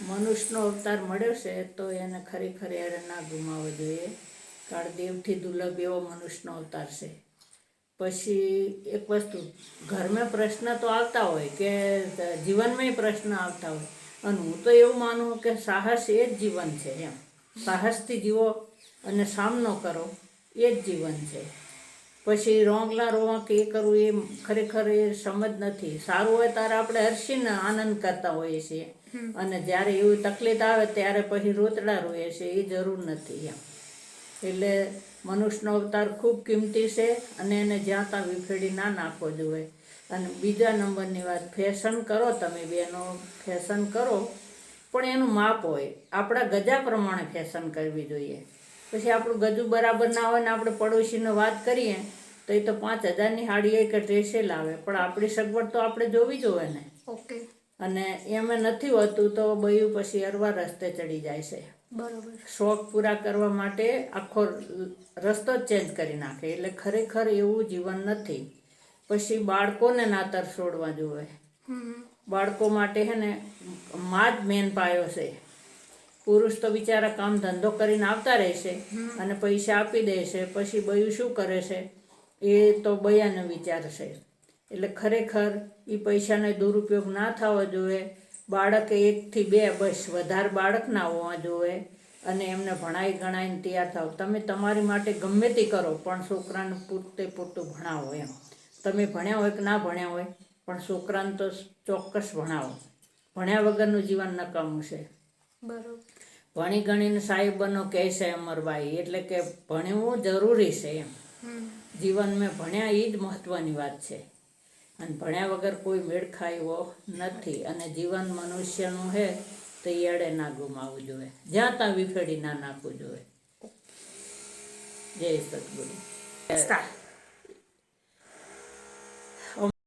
મનુષ્યનો અવતાર મળ્યો છે, તો એને ખરેખર એને ના ગુમાવવો જોઈએ. કારણ દેવથી દુર્લભ એવો મનુષ્યનો અવતાર છે. પછી એક વસ્તુ, ઘરમાં પ્રશ્ન તો આવતા હોય કે જીવનમાં પ્રશ્ન આવતા હોય. અને હું તો એવું માનું કે સાહસ એ જ જીવન છે એમ. સાહસથી જીવો અને સામનો કરો એ જ જીવન છે. પછી રોંગલા રોવા કે એ કરવું એ ખરેખર એ સમજ નથી. સારું હોય ત્યારે આપણે હર્ષીને આનંદ કરતા હોઈએ છીએ. અને જ્યારે એવી તકલીફ આવે ત્યારે પછી રોતડા રોઈએ છીએ એ જરૂર નથી એમ. એટલે મનુષ્યનો અવતાર ખૂબ કિંમતી છે અને એને જ્યાં ત્યાં વિફેડી ના નાખવો જોઈએ. અને બીજા નંબરની વાત ફેશન કરો તમે બેનો ફેશન કરો. પણ એનું માપ હોય. આપણા ગજા પ્રમાણે ફેશન કરવી જોઈએ. પછી આપણું ગજું બરાબર ના હોય ને આપણે પડોશીને વાત કરીએ તો એ તો પાંચ હજારની સાડી એક ડ્રેસે લાવે પણ આપણી સગવડ તો આપણે જોવી જોઈએ ને. ઓકે. અને એમ નથી હોતું તો બયું પછી અરવા રસ્તે ચડી જાય છે. બરાબર. શોખ પૂરા કરવા માટે આખો રસ્તો જ ચેન્જ કરી નાખે. એટલે ખરેખર એવું જીવન નથી. પછી બાળકોને નાતર છોડવા જોવે હમ. બાળકો માટે હે ને મા જ મેન પાયો છે. પુરુષ તો બિચારા કામ ધંધો કરીને આવતા રહેશે અને પૈસા આપી દેશે પછી બયું શું કરે છે એ તો બયાનો વિચાર છે. એટલે ખરેખર એ પૈસાનો દુરુપયોગ ના થવો જોઈએ. બાળક એકથી બે બસ વધારે બાળક ના હોવા જોઈએ અને એમને ભણાઈ ગણાઈને તૈયાર થાવ. તમે તમારી માટે ગમે તે કરો પણ છોકરાને પૂરતે પૂરતું ભણાવો એમ. તમે ભણ્યા હોય કે ના ભણ્યા હોય પણ છોકરાને તો ચોક્કસ ભણાવો. ભણ્યા વગરનું જીવન નકામું છે. બરોબર. ભણી ગણીને સાહેબ બનો કહે છે અમરભાઈ એટલે કે ભણવું જરૂરી છે એમ. જીવનમાં ભણ્યા એ જ મહત્વની વાત છે. અને ભણ્યા વગર કોઈ મેળ ખાયો નથી. અને જીવન મનુષ્યનું હે તો એડે ના ગુમાવવું જોઈએ. જ્યાં ત્યાં વિફેડી ના નાખવું જોઈએ. જય સદગુરુ.